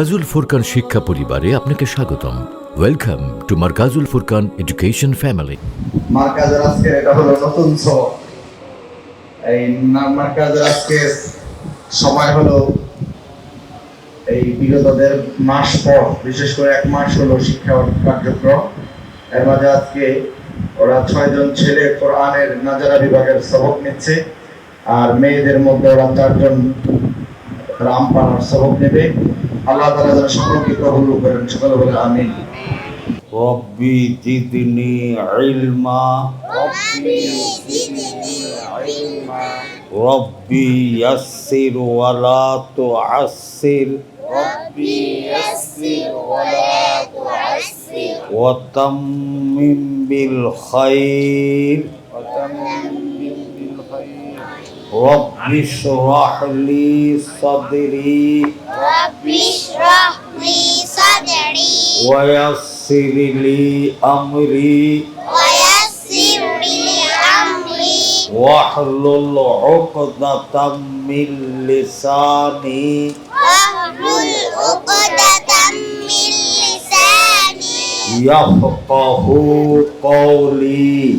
মার্কাজুল ফুরকান শিক্ষা পরিবারে আপনাকে স্বাগতম। Welcome to Markazul Furqan education family মার্কাজের আজকের এটা হলো নতুন সবক এই মার্কাজের আজকে সময় হলো এই বিগত দেড় মাস পর, বিশেষ করে এক মাস হলো শিক্ষা কার্যক্রম। এর মাঝে আজকে ওরা ছয়জন ছেলে কোরআনের নাজারা বিভাগের সবক নিচ্ছে, আর মেয়েদের মধ্যে ওরা চারজন রাম পাড়ার সবক নেবে। আল্লাহ তালা যেন সকলকে কবল করেন। সকলে বলে আমি রব্বি জিদনি ইলমা। রব্বি ইয়াসসির ওয়ালা তুআসসির। রব্বি ইয়াসসির ওয়ালা তুআসসির। ওয়াতাম্মিম বিল খাইর। ওয়াতাম্মিম رب اشرح لي صدري. رب اشرح لي صدري. ويسر لي أمري. ويسر لي أمري. واحلل عقدة من لساني. واحلل عقدة من لساني. يفقه قولي.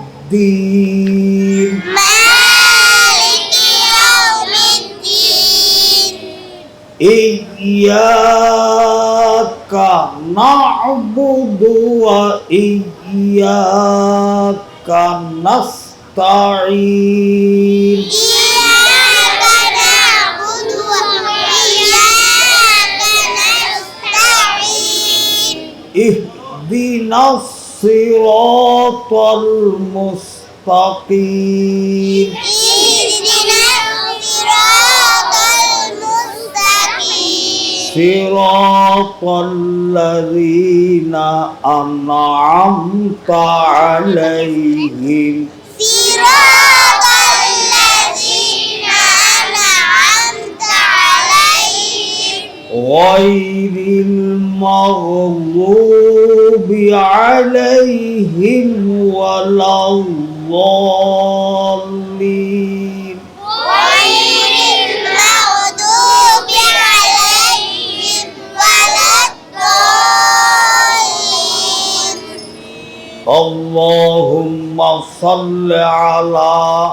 مالك يوم الدين إياك نعبد وإياك نستعين إياك نعبد وإياك نستعين اهدنا الصراط المستقيم اهدنا الصراط المستقيم صراط الذين أنعمت عليهم صراط غير المغضوب عليهم ولا الضالين غير المغضوب عليهم ولا الضالين اللهم صل على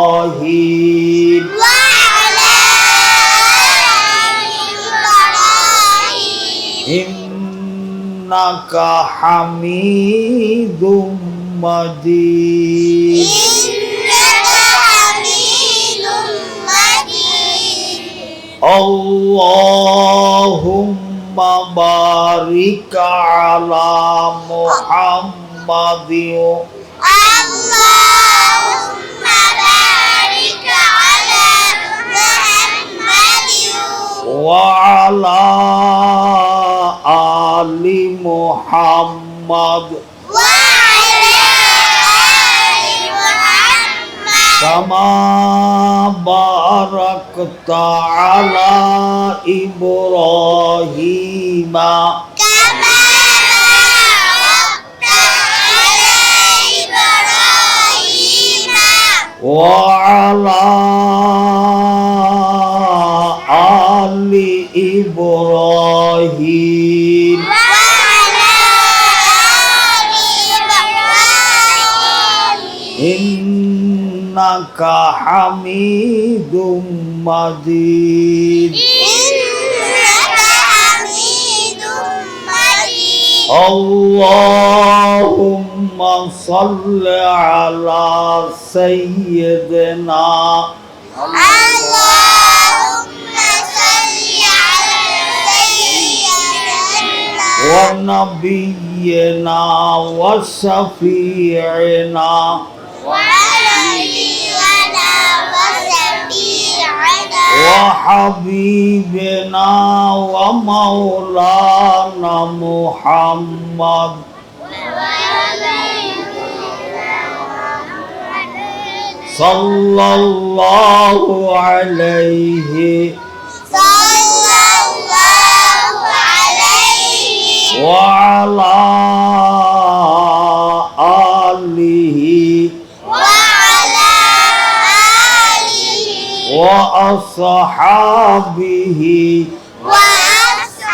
إبراهيم وعلى آل إبراهيم إنك حميد مجيد إنك حميد مجيد اللهم بارك على محمد اللهم محمد وعلى محمد وعلى آل محمد كما باركت على إبراهيم كما باركت على إبراهيم وعلى إبراهيم وعلى آل إبراهيم إنك حميد مجيد إنك حميد مجيد اللهم صل على سيدنا اللهم ونبينا وشفيعنا. ونبينا وشفيعنا. وحبيبنا ومولانا محمد. صلى الله عليه صلى وعلى آله وعلى آله وأصحابه وأصحابه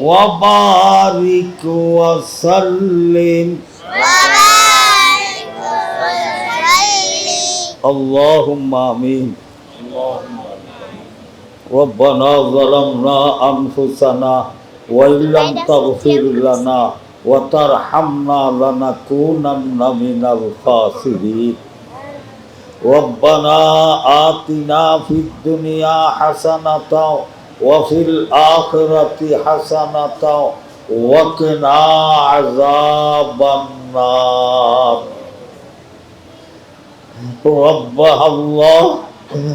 وبارك وسلم. وبارك وسلم. اللهم آمين. ربنا ظلمنا أنفسنا وإن لم تغفر لنا وترحمنا لنكونن من الخاسرين. ربنا آتنا في الدنيا حسنة وفي الآخرة حسنة وقنا عذاب النار. رب الله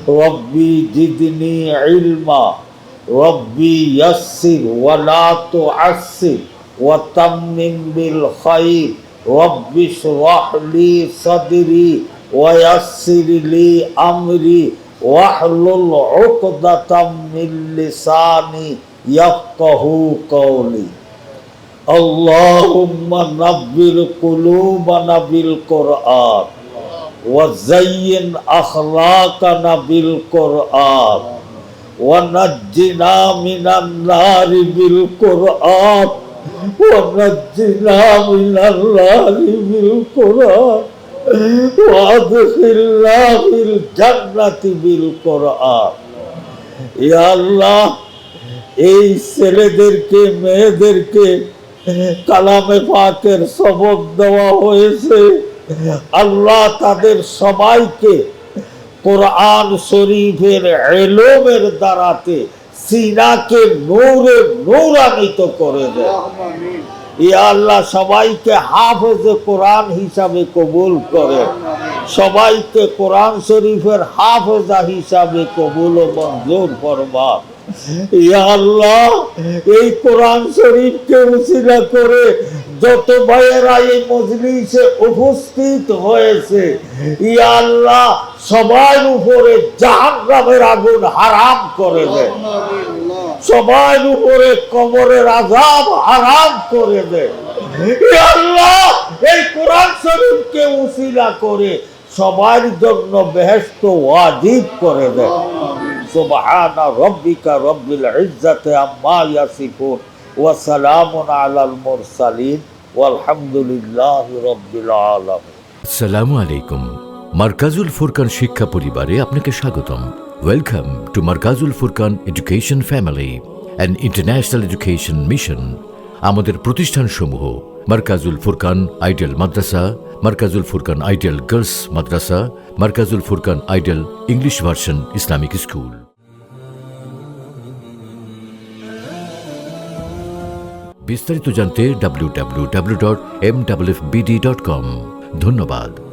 ربي زدني علما. ربي يسر ولا تعسر وتمم بالخير. رب اشرح لي صدري ويسر لي أمري. واحلل عقدة من لساني يفقه قولي. اللهم نبر قلوبنا بالقرآن وزين أخلاقنا بالقرآن. ونجنا من النار بالقرآن ونجنا من النار بالقرآن وادخلنا في الجنة بالقرآن يا الله এই ছেলেদেরকে মেয়েদেরকে কালামে পাকের সবক দেওয়া হয়েছে আল্লাহ তাদের সবাইকে কোরআন শরীফের এলোমের দ্বারাতে সিনাকে নৌরে নৌরান্বিত করে দেয়। আল্লাহ সবাইকে হাফেজে কোরআন হিসাবে কবুল করে। সবাইকে কোরআন শরীফের হাফেজা হিসাবে কবুল ও মঞ্জুর ফরমা ইয়া আল্লাহ, এই কোরআন শরীফকে উসিলা করে যত ভাইয়েরা এই মজলিসে উপস্থিত হয়েছে, ইয়া আল্লাহ, সবার উপরে জাহান্নামের আগুন হারাম করে দেয় সবার উপরে কবরের আজাব হারাম করে দেয় আল্লাহ, এই কোরআন শরীফকে উসিলা করে সবার জন্য বেহেস্ত ওয়াজিব করে দেয় সুবহান রব্বিকা রব্বিল ইজ্জাতি আম্মা ইয়াসিফুন ওয়া সালামুন আলাল মুরসালিন ওয়ালহামদুলিল্লাহি রাব্বিল আলামিন। আসসালামু আলাইকুম। মার্কাজুল ফুরকান শিক্ষা পরিবারে আপনাকে স্বাগতম। Welcome to Markazul Furqan education family and international education mission আমাদের প্রতিষ্ঠানসমূহ Markazul Furqan ideal madrasa, Markazul Furqan ideal girls Madrasa, Markazul Furqan ideal English version Islamic school. বিস্তারিত জানতে W W W dot M W dot com ধন্যবাদ।